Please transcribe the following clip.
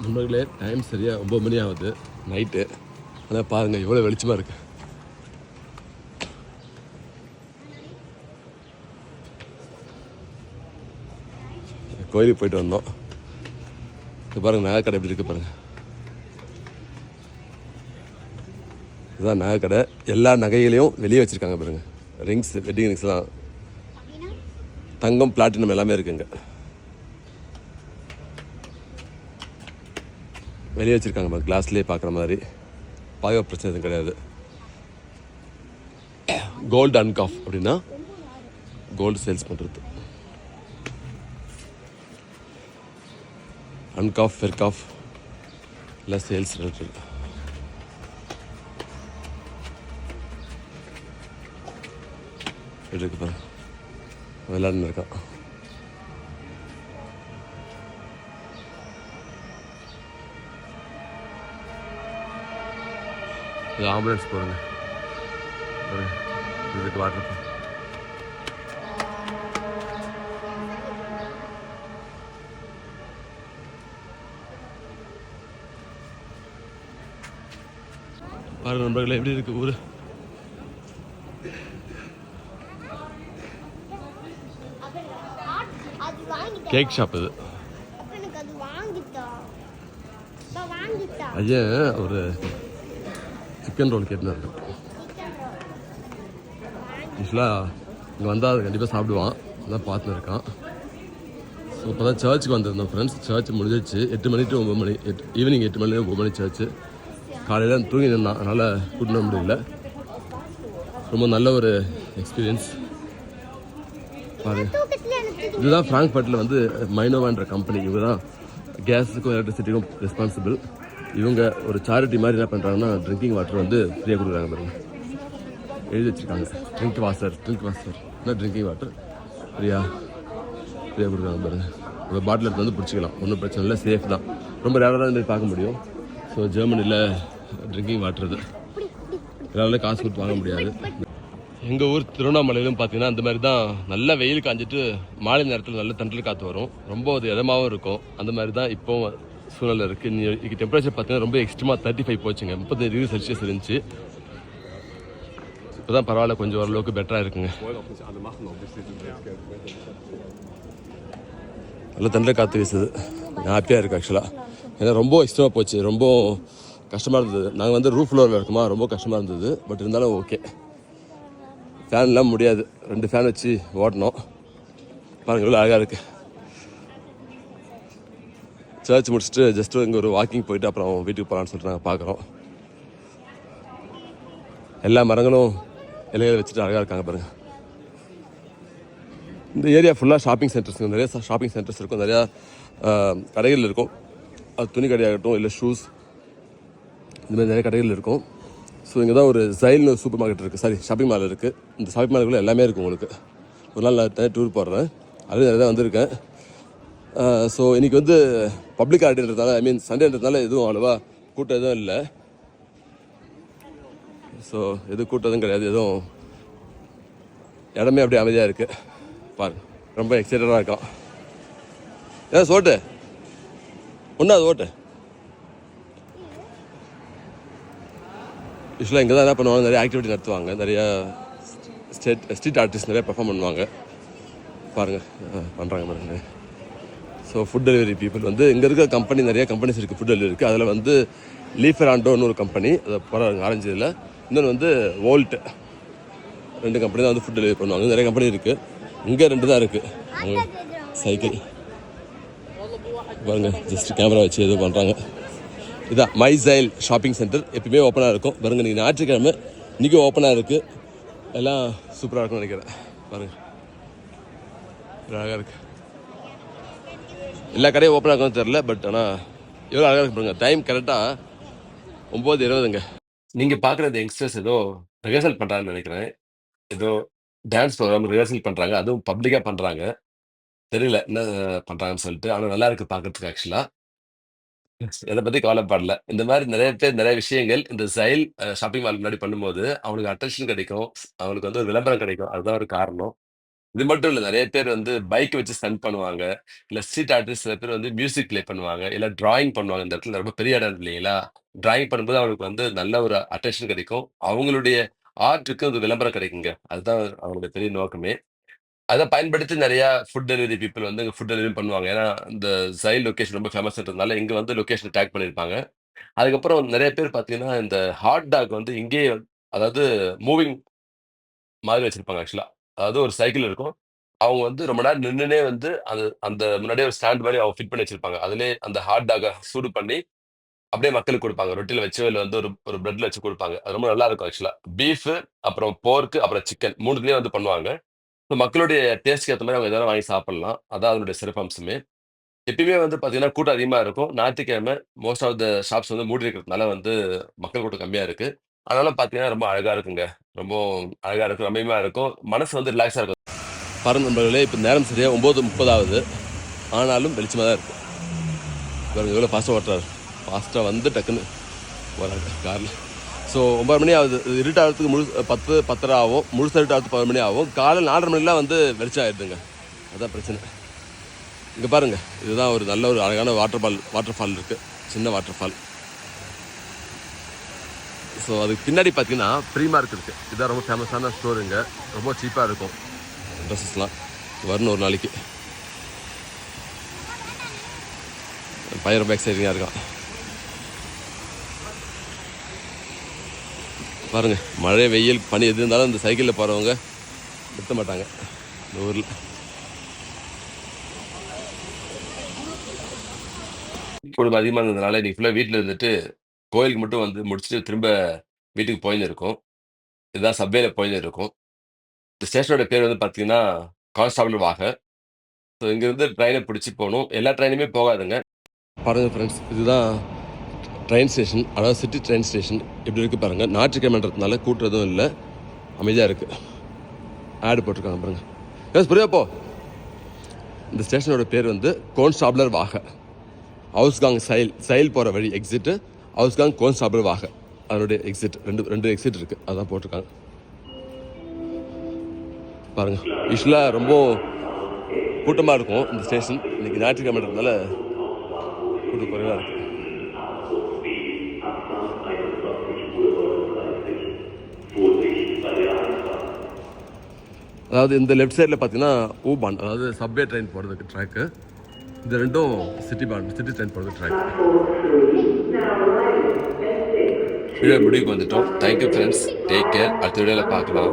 நண்பர்களே டைம் சரியாக ஒம்பது மணி ஆகுது. நைட்டு ஆனால் பாருங்கள் எவ்வளோ வெளிச்சமாக இருக்கு. கோயிலுக்கு போயிட்டு வந்தோம். இது பாருங்கள் நகைக்கடை எப்படி இருக்கு பாருங்கள் இதுதான் நகைக்கடை. எல்லா நகைகளையும் வெளியே வச்சுருக்காங்க பாருங்கள் ரிங்ஸ் வெட்டிங் ரிங்ஸ்லாம் தங்கம் பிளாட்டினம் எல்லாமே இருக்குங்க வெளியே வச்சுருக்காங்க நம்ம கிளாஸ்லேயே பார்க்குற மாதிரி. பாயோ பிரச்சனை எதுவும் கிடையாது. கோல்டு அன்காஃப் அப்படின்னா கோல்டு சேல்ஸ் பண்ணுறது அன்காஃப் ஃபெர்காஃப் இல்லை சேல்ஸ் ரிலேட்டட் இருக்கு பாரு? விளையாடுன்னு இது ஆம்புலன்ஸ் போடுங்க. இதுக்கு வாட்டர் பாருங்க நண்பர்களே எப்படி இருக்கு ஊரு? அது வாங்கிட்டா கேக் ஷாப் இது. ஐயா ஒரு சிக்கன் ரோல் கேட்டுன்னு இருக்கேன் இங்கே வந்தால் அது கண்டிப்பாக சாப்பிடுவான். அதான் பார்த்துன்னு இருக்கான். ஸோ இப்போ தான் சர்ச்சுக்கு வந்திருந்தோம் ஃப்ரெண்ட்ஸ் சர்ச் முடிஞ்சிச்சு எட்டு மணி டு ஒம்பது மணி. எட்டு ஈவினிங் எட்டு மணி ஒம்பது மணி சர்ச்சு காலையில் தூங்கி நின்னான் அதனால் கூட்டிட்டு முடியல. ரொம்ப நல்ல ஒரு எக்ஸ்பீரியன்ஸ் பாரு. இதுதான் ஃப்ராங்க்ஃபர்ட்டில் வந்து மைனோவான்ற கம்பெனி இவங்க தான் கேஸுக்கும் எலக்ட்ரிசிட்டிக்கும் ரெஸ்பான்சிபிள் இவங்க ஒரு சாரிட்டி மாதிரி என்ன பண்ணுறாங்கன்னா ட்ரிங்கிங் வாட்டர் வந்து ஃப்ரீயாக கொடுக்குறாங்க பாருங்க. எழுதி வச்சிருக்காங்க. ட்ரிங்க் வாசர் ட்ரிங்க் வாசர் என்ன ட்ரிங்கிங் வாட்டர் ஃப்ரீயா ஃப்ரீயாக கொடுக்குறாங்க பாருங்க. ஒரு பாட்டில் எடுத்து வந்து பிடிச்சிக்கலாம். ஒன்றும் பிரச்சனை இல்லை சேஃப் தான். ரொம்ப ரேராக தான் இந்த பார்க்க முடியும். ஸோ ஜெர்மனியில் ட்ரிங்கிங் வாட்டர் இது. எல்லாரும் காசு கொடுத்து வாங்க முடியாது. எங்கள் ஊர் திருவண்ணாமலையிலும் பார்த்தீங்கன்னா அந்த மாதிரி தான் நல்ல வெயில் காஞ்சிட்டு மாலை நேரத்தில் நல்ல தண்டல் காற்று வரும். ரொம்ப அது இதமாகவும் இருக்கும். அந்த மாதிரி தான் இப்போவும் சூழ்நிலை இருக்குது இன்னைக்கு டெம்பரேச்சர் பார்த்தீங்கன்னா ரொம்ப எக்ஸ்ட்ரீமாக தேர்ட்டி ஃபைவ் போச்சுங்க. முப்பத்தஞ்சு டிகிரி செல்சியஸ் இருந்துச்சு. இப்போ தான் பரவாயில்ல கொஞ்சம் ஓரளவுக்கு பெட்டராக இருக்குங்க. நல்ல தண்டை காற்று வீசுது. ஹாப்பியாக இருக்குது ஆக்சுவலாக ஏன்னா ரொம்ப எக்ஸ்ட்ரீமாக போச்சு. ரொம்ப கஷ்டமாக இருந்தது. நாங்கள் வந்து ரூஃப் ஃப்ளோரில் இருக்குமா ரொம்ப கஷ்டமாக இருந்தது. பட் இருந்தாலும் ஓகே ஃபேன்லாம் முடியாது. ரெண்டு ஃபேன் வச்சு ஓட்டணும். பாருங்கள் இவ்வளோ அழகாக இருக்குது சர்ச் முடிச்சுட்டு ஜஸ்ட் இங்கே ஒரு வாக்கிங் போயிட்டு அப்புறம் வீட்டுக்கு போகலான்னு சொல்லிட்டு நாங்கள் பார்க்குறோம். எல்லா மரங்களும் இலைகளை வச்சுட்டு அழகாக இருக்காங்க பாருங்க. இந்த ஏரியா ஃபுல்லாக ஷாப்பிங் சென்டர்ஸ் நிறைய ஷாப்பிங் சென்டர்ஸ் இருக்கும். நிறையா கடைகள் இருக்கும். அது துணி கடையாகட்டும் இல்லை ஷூஸ் இந்த மாதிரி நிறைய கடைகள் இருக்கும். ஸோ இங்கே தான் ஒரு ஜைல்னு சூப்பர் மார்க்கெட் இருக்குது சாரி ஷாப்பிங் மால் இருக்குது இந்த ஷாப்பிங் மாலுக்குள்ளே எல்லாமே இருக்கும் உங்களுக்கு. ஒரு நாள் நான் டூர் போடுறேன். அது நிறைய தான் வந்திருக்கேன். ஸோ இன்றைக்கி வந்து பப்ளிக் ஹாலிடேன்றதால ஐ மீன் சண்டேன்றதால எதுவும் அவ்வளோவா கூட்டம் எதுவும் இல்லை. ஸோ எதுவும் கூட்டம் எதுவும் கிடையாது எதுவும் இடமே அப்படியே அமைதியாக இருக்குது பாருங்க ரொம்ப எக்ஸைட்டடாக இருக்கான் ஏன் சோட்டு. ஒன்றாவது ஓட்டு. யூஸ்வலாக இங்கே தான் என்ன பண்ணுவாங்க நிறைய ஆக்டிவிட்டி நடத்துவாங்க. நிறைய ஸ்டேட் ஸ்ட்ரீட் ஆர்டிஸ்ட் நிறைய பெர்ஃபார்ம் பண்ணுவாங்க. பாருங்கள் பண்ணுறாங்க பாருங்கள் ஸோ ஃபுட் டெலிவரி பீப்புள் வந்து இங்கே இருக்க கம்பெனி நிறைய கம்பெனிஸ் இருக்குது ஃபுட் டெலிவரி இருக்குது அதில் வந்து லீஃபராண்டோன்னு ஒரு கம்பெனி அதை போகிறாங்க ஆரஞ்சு இதில். இன்னொன்று வந்து வோல்ட் ரெண்டு கம்பெனி தான் வந்து ஃபுட் டெலிவரி பண்ணுவாங்க. நிறைய கம்பெனி இருக்குது இங்கே ரெண்டு தான் இருக்குது சைக்கிள் பாருங்க ஜஸ்ட் கேமரா வச்சு எதுவும் பண்ணுறாங்க இதான் மைசைல் ஷாப்பிங் சென்டர் எப்பயுமே ஓப்பனாக இருக்கும். பாருங்க நீங்கள் ஞாயிற்றுக்கிழமை. இன்றைக்கி ஓப்பனாக இருக்குது எல்லாம் சூப்பராக இருக்கும்னு நினைக்கிறேன். பாருங்கள் அழகாக இருக்குது எல்லா கடையும் ஓப்பனாக இருக்கும்னு தெரில பட் ஆனால் எவ்வளோ அழகாக இருக்கு பாருங்க. டைம் கரெக்டாக ஒம்பது இருபதுங்க. நீங்கள் பார்க்குறது யங்ஸ்டர்ஸ் ஏதோ ரிஹர்சல் பண்ணுறாங்கன்னு நினைக்கிறேன். ஏதோ டான்ஸ் ப்ரோக்ராம் ரிஹர்சல் பண்ணுறாங்க அதுவும் பப்ளிக்காக பண்ணுறாங்க தெரியல என்ன பண்ணுறாங்கன்னு சொல்லிட்டு. ஆனால் நல்லா இருக்குது பார்க்குறதுக்கு ஆக்சுவலாக இதை பற்றி கவலைப்படல இந்த மாதிரி நிறைய பேர் நிறைய விஷயங்கள் இந்த சைல் ஷாப்பிங் மால் முன்னாடி பண்ணும்போது அவனுக்கு அட்டென்ஷன் கிடைக்கும். அவனுக்கு வந்து ஒரு விளம்பரம் கிடைக்கும். அதுதான் ஒரு காரணம். இது மட்டும் இல்லை நிறைய பேர் வந்து பைக் வச்சு ஸ்டண்ட் பண்ணுவாங்க. இல்லை ஸ்ட்ரீட் ஆர்டிஸ்ட் சில பேர் வந்து மியூசிக் ப்ளே பண்ணுவாங்க. இல்லை டிராயிங் பண்ணுவாங்க. இந்த இடத்துல ரொம்ப பெரிய இடம் இல்லைங்களா? டிராயிங் பண்ணும்போது அவங்களுக்கு வந்து நல்ல ஒரு அட்டென்ஷன் கிடைக்கும். அவங்களுடைய ஆர்ட்டுக்கு ஒரு விளம்பரம் கிடைக்குங்க. அதுதான் அவங்களுடைய பெரிய நோக்கமே. அதை பயன்படுத்தி நிறையா ஃபுட் டெலிவரி பீப்பிள் வந்து ஃபுட் டெலிவரி பண்ணுவாங்க. ஏன்னா, இந்த சைல் லொக்கேஷன் ரொம்ப ஃபேமஸ்ன்றதுனால இங்கே வந்து லொக்கேஷன் டேக் பண்ணியிருப்பாங்க. அதுக்கப்புறம் நிறைய பேர் பார்த்தீங்கன்னா, இந்த ஹாட் டாக் வந்து இங்கேயே அதாவது மூவிங் மாதிரி வச்சிருப்பாங்க ஆக்சுவலாக அதாவது ஒரு சைக்கிள் இருக்கும். அவங்க வந்து ரொம்ப நேரம் நின்னுனே வந்து அது அந்த முன்னாடியே ஒரு ஸ்டாண்ட் மாரி அவங்க ஃபிட் பண்ணி வச்சிருப்பாங்க. அதிலேயே அந்த ஹாட் டாக்க சூடு பண்ணி, அப்படியே மக்களுக்கு குடுப்பாங்க. ரொட்டில வச்சோ இல்ல வந்து ஒரு ஒரு பிரெட்ல வச்சு குடுப்பாங்க. அது ரொம்ப நல்லா இருக்கும் ஆக்சுவலா. பீஃப், அப்புறம் போர்க், அப்புறம் சிக்கன் 3த்துலயும் வந்து பண்ணுவாங்க. ஸோ மக்களுடைய டேஸ்ட்க்கு ஏத்த மாரி அவங்க எதாவது வாங்கி சாப்பிடலாம். அதான் அதனுடைய சிறப்பம்சமே. எப்பயுமே வந்து பார்த்தீங்கன்னா, கூட்டம் அதிகமா இருக்கும். ஞாயிற்றுக்கிழமை மோஸ்ட் ஆஃப் த ஷாப்ஸ் வந்து மூடி இருக்கிறதுனால வந்து மக்கள் கூட்டம் கம்மியா இருக்கு. அதனால பார்த்தீங்கன்னா, ரொம்ப அழகா இருக்குங்க. ரொம்ப அழகா இருக்கும். ரம்மியமா இருக்கும். மனசு வந்து ரிலாக்ஸா இருக்கும். பாருங்க நண்பர்களே, இப்ப நேரம் சரியா 9:30 ஆகுது. ஆனாலும் வெளிச்சமா தான் இருக்கு. பாருங்க எவ்வளோ ஃபாஸ்ட்டாக ஓட்டுறாரு. ஃபாஸ்ட்டாக வந்து டக்குன்னு போறாரு காரில் ஸோ 9 மணி ஆகுது. இது இருட்டாகிறதுக்கு முழு பத்து பத்தரை ஆகும். முழுசா இருட்டாகிறதுக்கு 11 மணி ஆகும். காலைல நாலரை மணிலாம் வந்து வெளிச்சம் ஆயிடுதுங்க. அதான் பிரச்சனை. இங்கே பாருங்க. இதுதான் ஒரு நல்ல ஒரு அழகான வாட்டர் ஃபால் வாட்டர் ஃபால் இருக்குது சின்ன வாட்டர் ஃபால். ஸோ அதுக்கு பின்னாடி பார்த்தீங்கன்னா, ஃப்ரீ மார்க் இருக்கு. இதான் ரொம்ப ஃபேமஸான ஸ்டோருங்க. ரொம்ப சீப்பா இருக்கும். ட்ரெஸ்ஸஸ்லாம். வரணும் ஒரு நாளைக்கு. பையன் ரொம்ப எக்ஸைட்டிங்காக இருக்கான். பாருங்க மழை, வெயில், பனி எது இருந்தாலும் இந்த சைக்கிள்ல போறவங்க நிறுத்த மாட்டாங்க. இந்த ஊர்ல. கூட்டம் அதிகமா இருந்ததுனால இன்னைக்கு ஃபுல்லாக வீட்ல இருந்துட்டு, கோயிலுக்கு மட்டும் வந்து முடிச்சுட்டு திரும்ப வீட்டுக்கு போயின்னு இதுதான் சப்வேல போயின்னு இந்த ஸ்டேஷனோட பேர் வந்து பார்த்தீங்கன்னா, கான்ஸ்டாபிள் வாக. ஸோ இங்கேருந்து ட்ரெயின பிடிச்சு போணும். எல்லா ட்ரெயினுமே போகாதுங்க. பாருங்க ஃப்ரெண்ட்ஸ், இதுதான் ட்ரெயின் ஸ்டேஷன். அதாவது சிட்டி ட்ரெயின் ஸ்டேஷன். இப்படி இருக்கு பாருங்க. ஞாயிற்றுக்கிழமைன்றதுனால கூட்டம் எதுவும் இல்ல. அமைதியா இருக்கு. ஆட் போட்டிருக்காங்க பாருங்க. எஸ் புரியா போ. இந்த ஸ்டேஷனோட பேர் வந்து கோன்ஸ்டாப்லர் வாக. ஹவுஸ்காங் சைல் சைல் போகிற வழி எக்ஸிட்டு ஹவுஸ்காங் கோன்ஸ்டாபிள் வாக. அதனுடைய எக்ஸிட். 2 2 எக்ஸிட் இருக்குது அதான் போட்டிருக்காங்க. பாருங்க. யூஸ்வலாக ரொம்ப கூட்டமாக இருக்கும் இந்த ஸ்டேஷன். இன்னைக்கு ஞாயிற்றுக்கிழமைன்றதுனால கூட்டம் குறைவாக இருக்குது அதாவது இந்த லெஃப்ட் சைடில் பார்த்தீங்கன்னா ஊபான் அதாவது சப்வே ட்ரெயின் போகிறதுக்கு ட்ராக்கு இந்த ரெண்டும் சிட்டி பான் சிட்டி ட்ரெயின் போகிறதுக்கு ட்ராக் வீடியோ முடிவுக்கு வந்துட்டோம். தேங்க்யூ ஃப்ரெண்ட்ஸ் டேக் கேர் அடுத்த வீடியோவில் பார்க்கலாம்.